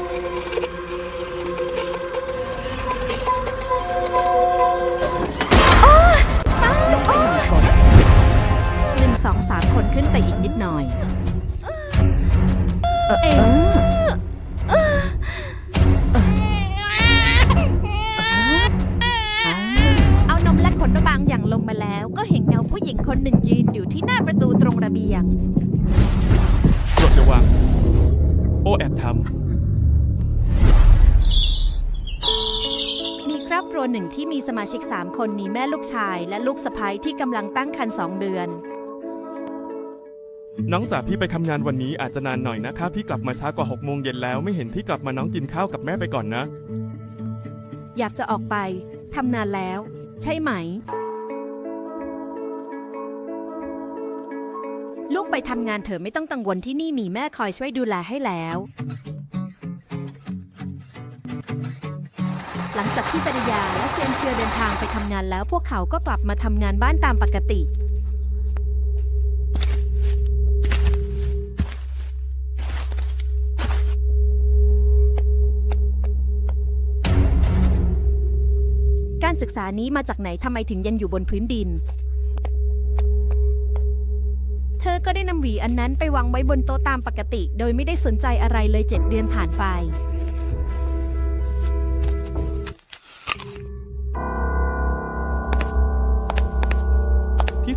หนึ่งสองสามคนขึ้นไปอีกนิดหน่อย เออเออเอานมและขนบางอย่างลงมาแล้ว ก็เห็นเงาผู้หญิงคนหนึ่งยืนอยู่ที่หน้าประตูตรงระเบียงตรวจระวัง โอแอบทมี ครอบครัวหนึ่งที่มีสมาชิก 3 คนมีแม่ลูกชาย และลูกสะใภ้ที่กำลังตั้งครรภ์สองเดือนำน้องจ๋าพี่ไปทำงานวันนี้อาจจะนานหน่อยนะคะ พี่กลับมาช้ากว่า6โมงเย็นแล้วไม่เห็นพี่กลับมาน้องกินข้าวกับแม่ไปก่อนนะ อยากจะออกไปทำนานแล้ว ใช่ไหม ลูกไปทำงานเถอะไม่ต้องกังวลที่นี่มีแม่คอยช่วยดูแลให้แล้ว ลังจากที่จริยาและเชียนเชือเดินทางไปทำงานแล้วพวกเขาก็กลับมาทำงานบ้านตามปกติ การศึกษานี้มาจากไหนทำไมถึงยังอยู่บนพื้นดิน เธอก็ได้นำหวีอันนั้นไปวางไว้บนโต๊ะตามปกติ โดยไม่ได้สนใจอะไรเลยเจ็ดเดือนผ่านไป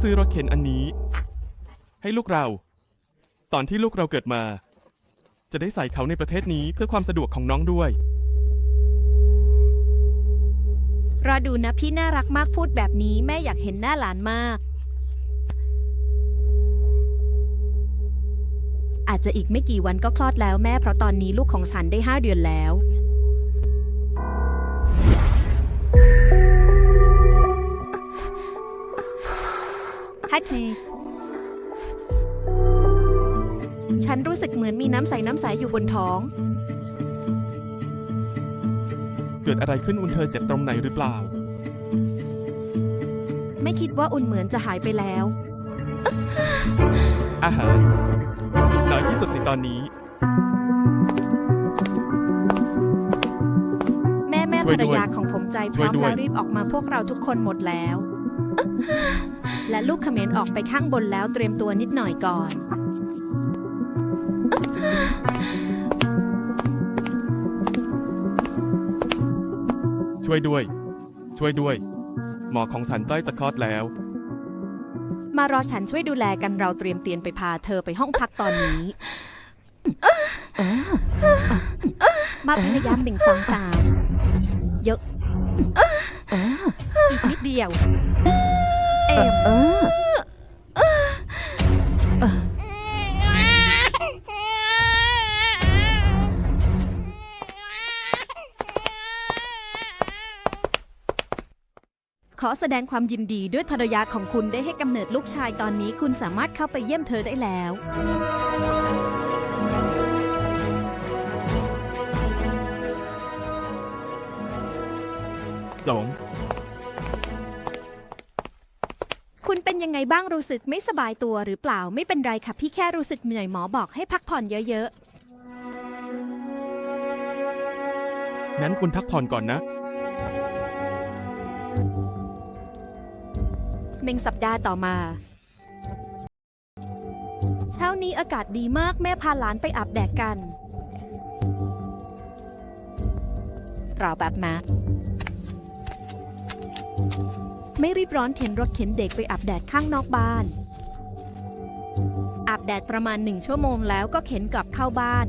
ซื้อรถเข็นอันนี้ ให้ลูกเรา ตอนที่ลูกเราเกิดมา จะได้ใส่เขาในประเทศนี้เพื่อความสะดวกของน้องด้วย รอดูนะพี่น่ารักมากพูดแบบนี้แม่อยากเห็นหน้าหลานมาก อาจจะอีกไม่กี่วันก็คลอดแล้วแม่เพราะตอนนี้ลูกของฉันได้ห้าเดือนแล้ว ฮัทเทฉันรู้สึกเหมือนมีน้ำใสน้ำใสอยู่บนท้อง เกิดอะไรขึ้นอุ่นเธอเจ็บตรงไหนหรือเปล่า ไม่คิดว่าอุ่นเหมือนจะหายไปแล้ว อาหารน้อยที่สุดในตอนนี้แม่แม่ช่ภวยรด้วยรยาของผมใจพช่ร้วอยมด้วยแล้วรีบออกมาพวกเราทุกคนหมดแล้ว และลูกเขมรออกไปข้างบนแล้วเตรียมตัวนิดหน่อยก่อน ช่วยด้วย ช่วยด้วย หมอของฉันใกล้จะคลอดแล้ว มารอฉันช่วยดูแลกันเราเตรียมเตียนไปพาเธอไปห้องพักตอนนี้ มาพยายามหนึ่งสองสามเยอะ อีกนิดเดียว เอ็มขอแสดงความยินดีด้วยภรรยาของคุณได้ให้กำเนิดลูกชายตอนนี้คุณสามารถเข้าไปเยี่ยมเธอได้แล้ว สอง ไงบ้างรู้สึกไม่สบายตัวหรือเปล่าไม่เป็นไรค่ะพี่แค่รู้สึกเหนื่อยหมอบอกให้พักผ่อนเยอะงั้นคุณพักผ่อนก่อนนะ ๆ เมงสัปดาห์ต่อมา เช้านี้อากาศดีมากแม่พาหลานไปอาบแดดกันกล่าวแบบมา ไม่รีบร้อนเข็นรถเข็นเด็กไปอาบแดดข้างนอกบ้าน อาบแดดประมาณหนึ่งชั่วโมงแล้วก็เข็นกลับเข้าบ้าน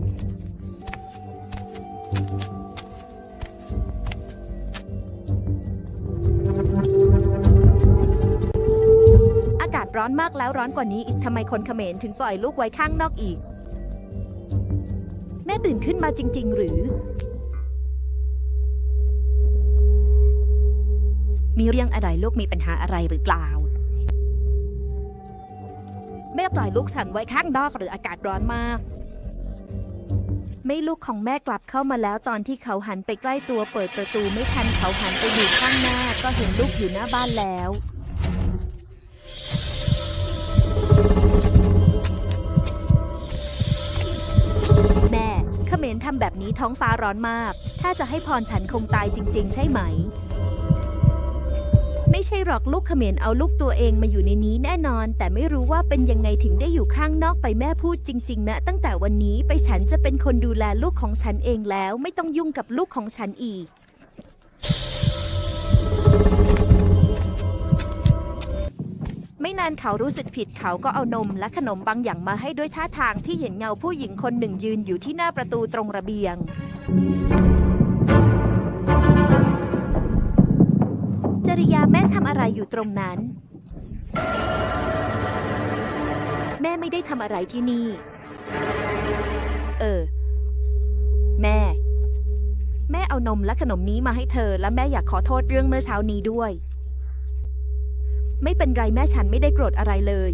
อากาศร้อนมากแล้วร้อนกว่านี้อีกทำไมคนเขมรถึงปล่อยลูกไว้ข้างนอกอีก แม่ตื่นขึ้นมาจริง ๆ หรือ มีเรื่องอะไรลูกมีปัญหาอะไรหรือเปล่า แม่ปล่อยลูกฉันไว้ข้างนอกหรืออากาศร้อนมาก ไม่ลูกของแม่กลับเข้ามาแล้วตอนที่เขาหันไปใกล้ตัวเปิดประตูไม่ทันเขาหันไปอยู่ข้างหน้าก็เห็นลูกอยู่หน้าบ้านแล้วแม่เขมรทำแบบนี้ท้องฟ้าร้อนมาก ถ้าจะให้พรฉันคงตายจริง ๆ ใช่ไหม ใช่หรอกลูกเขมรเอาลูกตัวเองมาอยู่ในนี้แน่นอน แต่ไม่รู้ว่าเป็นยังไงถึงได้อยู่ข้างนอกไปแม่พูดจริง ๆ นะ ตั้งแต่วันนี้ไปฉันจะเป็นคนดูแลลูกของฉันเองแล้ว ไม่ต้องยุ่งกับลูกของฉันอีก ไม่นานเขารู้สึกผิดเขาก็เอานมและขนมบางอย่างมาให้ด้วยท่าทางที่เห็นเงาผู้หญิงคนหนึ่งยืนอยู่ที่หน้าประตูตรงระเบียง จริยาแม่ทำอะไรอยู่ตรงนั้น แม่ไม่ได้ทำอะไรที่นี่ เออ แม่ แม่เอานมและขนมนี้มาให้เธอ และแม่อยากขอโทษเรื่องเมื่อเช้านี้ด้วย ไม่เป็นไรแม่ฉันไม่ได้โกรธอะไรเลย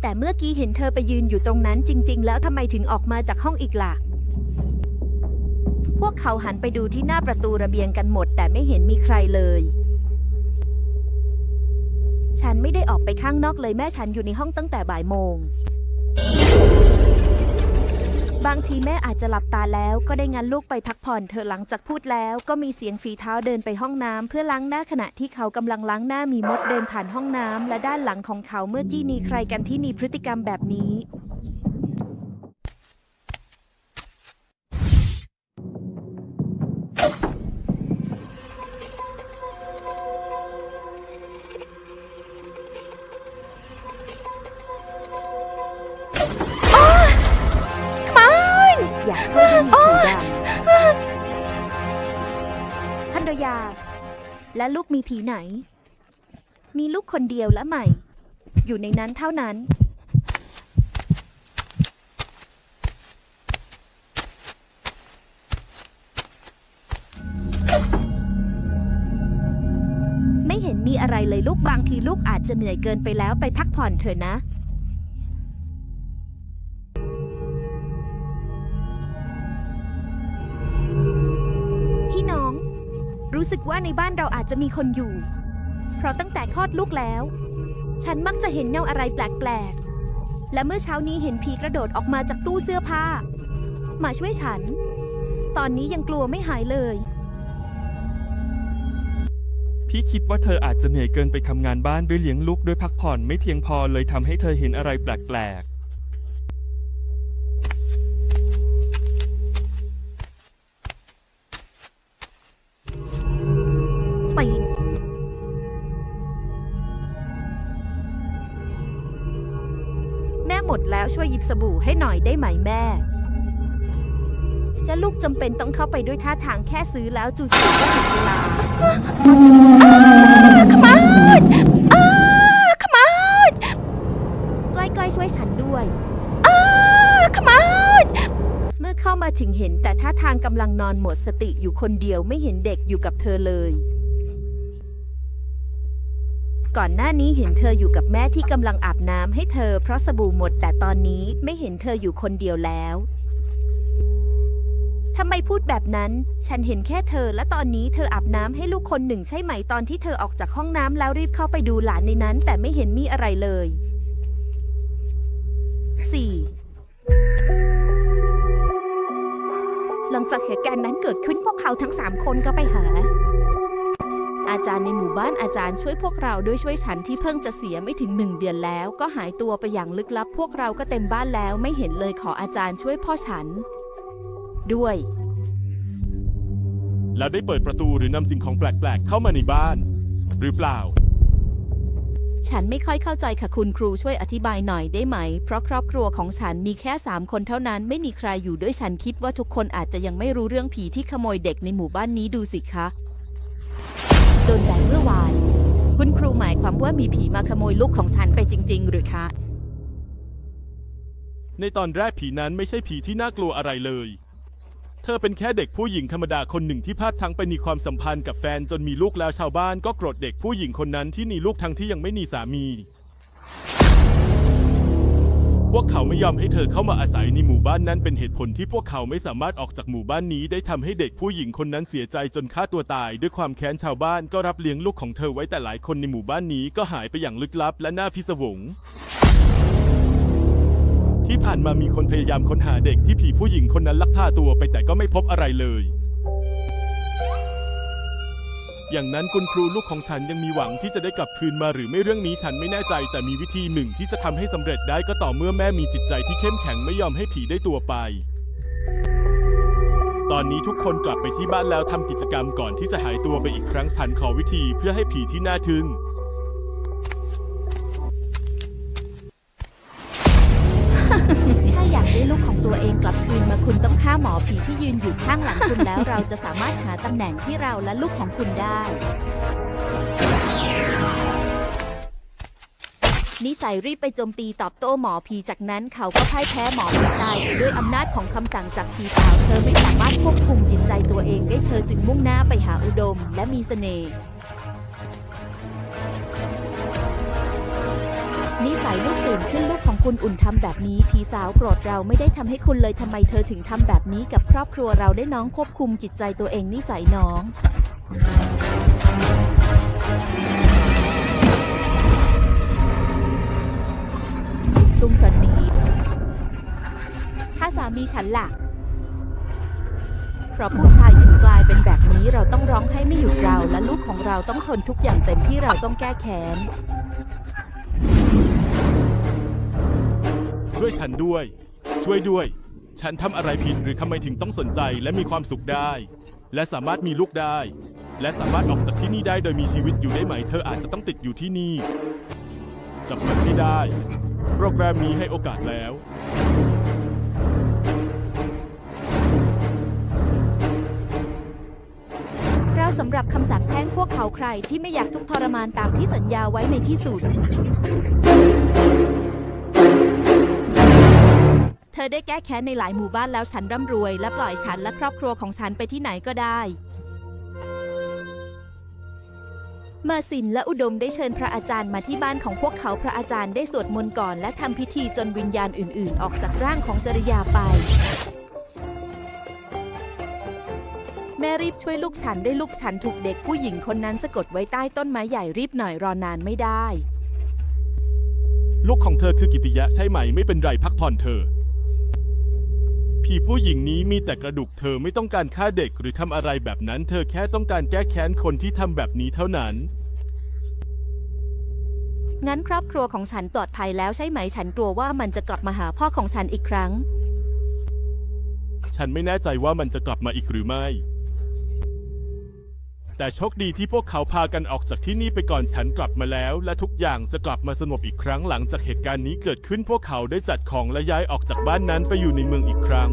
แต่เมื่อกี้เห็นเธอไปยืนอยู่ตรงนั้นจริง ๆ แล้วทำไมถึงออกมาจากห้องอีกล่ะ พวกเขาหันไปดูที่หน้าประตูระเบียงกันหมด แต่ไม่เห็นมีใครเลย ฉันไม่ได้ออกไปข้างนอกเลยแม่ฉันอยู่ในห้องตั้งแต่บ่ายโมง บางทีแม่อาจจะหลับตาแล้วก็ได้งั้นลูกไปพักผ่อนเธอหลังจากพูดแล้ว ก็มีเสียงฝีเท้าเดินไปห้องน้ำเพื่อล้างหน้าขณะที่เขากำลังล้างหน้ามีมดเดินผ่านห้องน้ำและด้านหลังของเขาเมื่อจี้นีใครกันที่มีพฤติกรรมแบบนี้ และลูกมีผีไหน มีลูกคนเดียวและใหม่ อยู่ในนั้นเท่านั้น ไม่เห็นมีอะไรเลยลูกบางทีลูกอาจจะเหนื่อยเกินไปแล้วไปพักผ่อนเถอะนะ สึกว่าในบ้านเราอาจจะมีคนอยู่ เพราะตั้งแต่คลอดลูกแล้ว ฉันมักจะเห็นเงาอะไรแปลกๆ และเมื่อเช้านี้เห็นผีกระโดดออกมาจากตู้เสื้อผ้า มาช่วยฉัน ตอนนี้ยังกลัวไม่หายเลย พี่คิดว่าเธออาจจะเหนื่อยเกินไปทำงานบ้านด้วยเลี้ยงลูกด้วยพักผ่อนไม่เพียงพอเลยทำให้เธอเห็นอะไรแปลก แม่หมดแล้วช่วยหยิบสบู่ให้หน่อยได้ไหมแม่จะลูกจำเป็นต้องเข้าไปด้วยท่าทางแค่ซื้อแล้วจู่ๆก็ถึงเวลาขมานอ้าขมานก้อยก้อยช่วยฉันด้วยอ้าขมานเมื่อเข้ามาถึงเห็นแต่ท่าทางกำลังนอนหมดสติอยู่คนเดียวไม่เห็นเด็กอยู่กับเธอเลย ก่อนหน้านี้เห็นเธออยู่กับแม่ที่กำลังอาบน้ำให้เธอเพราะสบู่หมด แต่ตอนนี้ไม่เห็นเธออยู่คนเดียวแล้วทำไมพูดแบบนั้น ฉันเห็นแค่เธอ และตอนนี้เธออาบน้ำให้ลูกคนหนึ่งใช่ไหมตอนที่เธอออกจากห้องน้ำแล้วรีบเข้าไปดูหลานในนั้น แต่ไม่เห็นมีอะไรเลย 4. หลังจากเหตุการณ์นั้นเกิดขึ้นพวกเขาทั้งสามคนก็ไปหา อาจารย์ในหมู่บ้านอาจารย์ช่วยพวกเราด้วยช่วยฉันที่เพิ่งจะเสียไม่ถึงหนึ่งเดือนแล้ว ก็หายตัวไปอย่างลึกลับ พวกเราก็เต็มบ้านแล้วไม่เห็นเลยขออาจารย์ช่วยพ่อฉัน ด้วยๆแล้วได้เปิดประตูหรือนำสิ่งของแปลกๆเข้ามาในบ้าน หรือเปล่า ฉันไม่ค่อยเข้าใจค่ะคุณครูช่วยอธิบายหน่อยได้ไหม เพราะครอบครัวของฉันมีแค่สามคนเท่านั้นไม่มีใครอยู่ด้วยฉันคิดว่าทุกคนอาจจะยังไม่รู้เรื่องผีที่ขโมยเด็กในหมู่บ้านนี้ดูสิคะ โดนแบนเมื่อวาน คุณครูหมายความว่ามีผีมาขโมยลูกของฉันไปจริง ๆ หรือคะ ในตอนแรกผีนั้นไม่ใช่ผีที่น่ากลัวอะไรเลย เธอเป็นแค่เด็กผู้หญิงธรรมดาคนหนึ่งที่พลาดทั้งไปมีความสัมพันธ์กับแฟนจนมีลูกแล้วชาวบ้านก็โกรธเด็กผู้หญิงคนนั้นที่มีลูกทั้งที่ยังไม่มีสามี พวกเขาไม่ยอมให้เธอเข้ามาอาศัยในหมู่บ้านนั้นเป็นเหตุผลที่พวกเขาไม่สามารถออกจากหมู่บ้านนี้ได้ทำให้เด็กผู้หญิงคนนั้นเสียใจจนฆ่าตัวตาย ด้วยความแค้นชาวบ้านก็รับเลี้ยงลูกของเธอไว้แต่หลายคนในหมู่บ้านนี้ก็หายไปอย่างลึกลับและน่าพิศวงที่ผ่านมามีคนพยายามค้นหาเด็กที่ผีผู้หญิงคนนั้นลักพาตัวไปแต่ก็ไม่พบอะไรเลย อย่างนั้นคุณครูลูกของฉันยังมีหวังที่จะได้กลับคืนมาหรือไม่เรื่องนี้ฉันไม่แน่ใจ แต่มีวิธีหนึ่งที่จะทำให้สำเร็จได้ก็ต่อเมื่อแม่มีจิตใจที่เข้มแข็งไม่ยอมให้ผีได้ตัวไป ตอนนี้ทุกคนกลับไปที่บ้านแล้วทำกิจกรรมก่อนที่จะหายตัวไปอีกครั้งฉันขอวิธีเพื่อให้ผีที่น่าทึ่ง ตัวเองกลับคืนมาคุณต้องฆ่าหมอผีที่ยืนอยู่ข้างหลังคุณแล้วเราจะสามารถหาตำแหน่งที่เราและลูกของคุณได้ นิสัยรีบไปโจมตีตอบโต้หมอผีจากนั้นเขาก็พ่ายแพ้หมอผีตายไปด้วยอำนาจของคำสั่งจากผีสาวเธอไม่สามารถควบคุมจิตใจตัวเองได้เธอจึงมุ่งหน้าไปหาอุดม และมีเสน่ห์ นิสัยลูกตื่นขึ้นลูกของคุณอุ่นทำแบบนี้ผีสาวโกรธเราไม่ได้ทำให้คุณเลยทำไมเธอถึงทำแบบนี้กับครอบครัวเราได้น้องควบคุมจิตใจตัวเองนิสัยน้องตุงฉันนี้ ถ้าสามีฉันล่ะ เพราะผู้ชายถึงกลายเป็นแบบนี้เราต้องร้องให้ไม่หยุดเราและลูกของเราต้องทนทุกอย่างเต็มที่เราต้องแก้แค้น ช่วยฉันด้วย ช่วยด้วย ฉันทำอะไรผิดหรือทำไมถึงต้องสนใจและมีความสุขได้ และสามารถมีลูกได้ และสามารถออกจากที่นี่ได้โดยมีชีวิตอยู่ได้ไหม เธออาจจะต้องติดอยู่ที่นี่จับมันไม่ได้ โปรแกรมนี้ให้โอกาสแล้ว เราสำหรับคำสาปแช่งพวกเขาใครที่ไม่อยากทุกข์ทรมานตามที่สัญญาไว้ในที่สุด ธอได้แก้แค้นในหลายหมู่บ้านแล้วฉันร่ำรวย และปล่อยฉันและครอบครัวของฉันไปที่ไหนก็ได้ มาสินและอุดมได้เชิญพระอาจารย์มาที่บ้านของพวกเขาพระอาจารย์ได้สวดมนต์ก่อน และทำพิธีจนวิญญาณอื่น ๆ ออกจากร่างของจริยาไป แม่รีบช่วยลูกฉันได้ลูกฉันถูกเด็กผู้หญิงคนนั้นสะกดไว้ใต้ต้นไม้ใหญ่รีบหน่อยรอนานไม่ได้ ลูกของเธอคือกิติยะใช่ไหมไม่เป็นไรพักผ่อนเธอ ผีผู้หญิงนี้มีแต่กระดูกเธอไม่ต้องการฆ่าเด็กหรือทำอะไรแบบนั้น เธอแค่ต้องการแก้แค้นคนที่ทำแบบนี้เท่านั้น งั้นครอบครัวของฉันปลอดภัยแล้วใช่ไหมฉันกลัวว่ามันจะกลับมาหาพ่อของฉันอีกครั้ง ฉันไม่แน่ใจว่ามันจะกลับมาอีกหรือไม่ แต่โชคดีที่พวกเขาพากันออกจากที่นี่ไปก่อนฉันกลับมาแล้ว และทุกอย่างจะกลับมาสงบอีกครั้งหลังจากเหตุการณ์นี้เกิดขึ้นพวกเขาได้จัดของและย้ายออกจากบ้านนั้นไปอยู่ในเมืองอีกครั้ง